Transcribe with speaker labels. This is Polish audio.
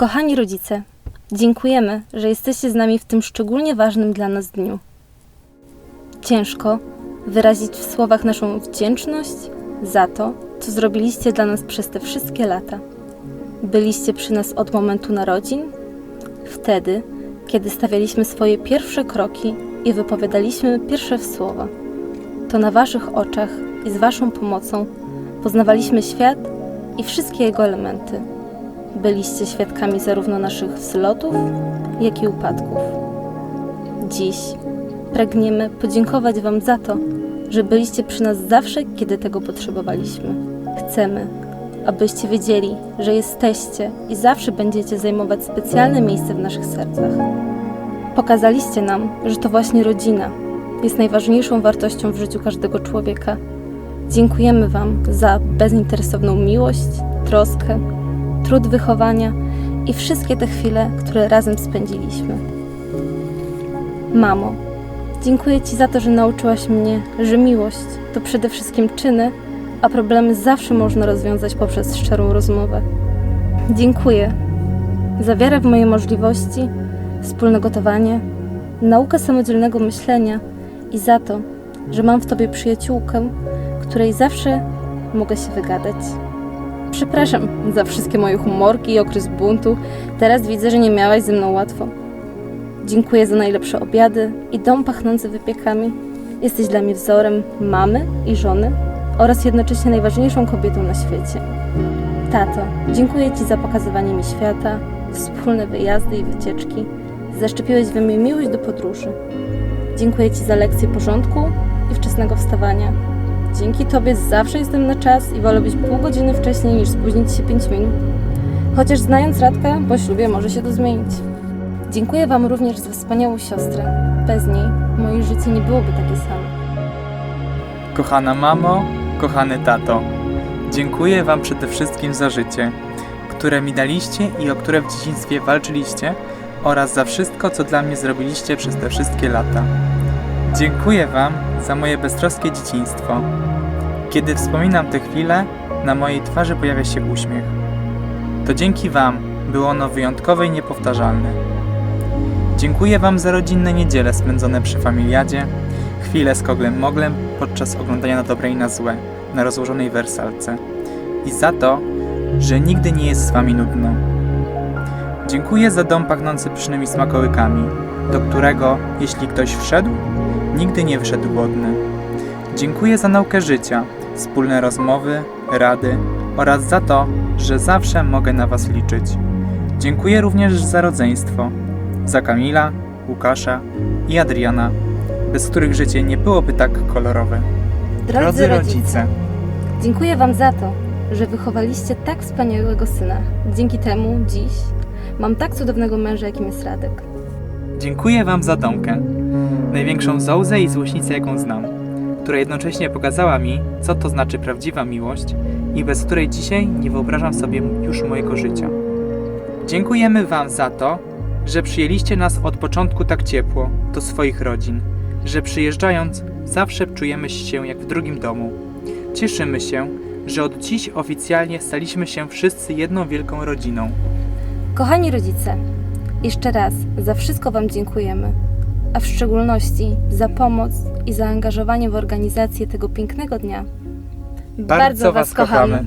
Speaker 1: Kochani rodzice, dziękujemy, że jesteście z nami w tym szczególnie ważnym dla nas dniu. Ciężko wyrazić w słowach naszą wdzięczność za to, co zrobiliście dla nas przez te wszystkie lata. Byliście przy nas od momentu narodzin, wtedy, kiedy stawialiśmy swoje pierwsze kroki i wypowiadaliśmy pierwsze słowa. To na Waszych oczach i z Waszą pomocą poznawaliśmy świat i wszystkie jego elementy. Byliście świadkami zarówno naszych wzlotów, jak i upadków. Dziś pragniemy podziękować Wam za to, że byliście przy nas zawsze, kiedy tego potrzebowaliśmy. Chcemy, abyście wiedzieli, że jesteście i zawsze będziecie zajmować specjalne miejsce w naszych sercach. Pokazaliście nam, że to właśnie rodzina jest najważniejszą wartością w życiu każdego człowieka. Dziękujemy Wam za bezinteresowną miłość, troskę, trud wychowania i wszystkie te chwile, które razem spędziliśmy. Mamo, dziękuję Ci za to, że nauczyłaś mnie, że miłość to przede wszystkim czyny, a problemy zawsze można rozwiązać poprzez szczerą rozmowę. Dziękuję za wiarę w moje możliwości, wspólne gotowanie, naukę samodzielnego myślenia i za to, że mam w Tobie przyjaciółkę, której zawsze mogę się wygadać. Przepraszam za wszystkie moje humorki i okres buntu. Teraz widzę, że nie miałaś ze mną łatwo. Dziękuję za najlepsze obiady i dom pachnący wypiekami. Jesteś dla mnie wzorem mamy i żony oraz jednocześnie najważniejszą kobietą na świecie. Tato, dziękuję Ci za pokazywanie mi świata, wspólne wyjazdy i wycieczki. Zaszczepiłeś we mnie miłość do podróży. Dziękuję Ci za lekcje porządku i wczesnego wstawania. Dzięki Tobie zawsze jestem na czas i wolę być pół godziny wcześniej niż spóźnić się 5 minut. Chociaż znając Radka, po ślubie może się to zmienić. Dziękuję Wam również za wspaniałą siostrę. Bez niej moje życie nie byłoby takie samo.
Speaker 2: Kochana mamo, kochany tato, dziękuję Wam przede wszystkim za życie, które mi daliście i o które w dzieciństwie walczyliście oraz za wszystko, co dla mnie zrobiliście przez te wszystkie lata. Dziękuję Wam za moje beztroskie dzieciństwo. Kiedy wspominam te chwile, na mojej twarzy pojawia się uśmiech. To dzięki Wam było ono wyjątkowe i niepowtarzalne. Dziękuję Wam za rodzinne niedziele spędzone przy familiadzie, chwile z koglem moglem podczas oglądania na dobre i na złe, na rozłożonej wersalce. I za to, że nigdy nie jest z Wami nudno. Dziękuję za dom pachnący pysznymi smakołykami, do którego, jeśli ktoś wszedł, nigdy nie wyszedł głodny. Dziękuję za naukę życia, wspólne rozmowy, rady oraz za to, że zawsze mogę na Was liczyć. Dziękuję również za rodzeństwo, za Kamila, Łukasza i Adriana, bez których życie nie byłoby tak kolorowe.
Speaker 1: Drodzy rodzice, dziękuję Wam za to, że wychowaliście tak wspaniałego syna. Dzięki temu dziś mam tak cudownego męża, jakim jest Radek.
Speaker 2: Dziękuję Wam za Domkę, największą zołzę i złośnicę, jaką znam, która jednocześnie pokazała mi, co to znaczy prawdziwa miłość i bez której dzisiaj nie wyobrażam sobie już mojego życia. Dziękujemy Wam za to, że przyjęliście nas od początku tak ciepło do swoich rodzin, że przyjeżdżając zawsze czujemy się jak w drugim domu. Cieszymy się, że od dziś oficjalnie staliśmy się wszyscy jedną wielką rodziną.
Speaker 1: Kochani rodzice, jeszcze raz za wszystko Wam dziękujemy, a w szczególności za pomoc i zaangażowanie w organizację tego pięknego dnia.
Speaker 2: Bardzo Was kochamy.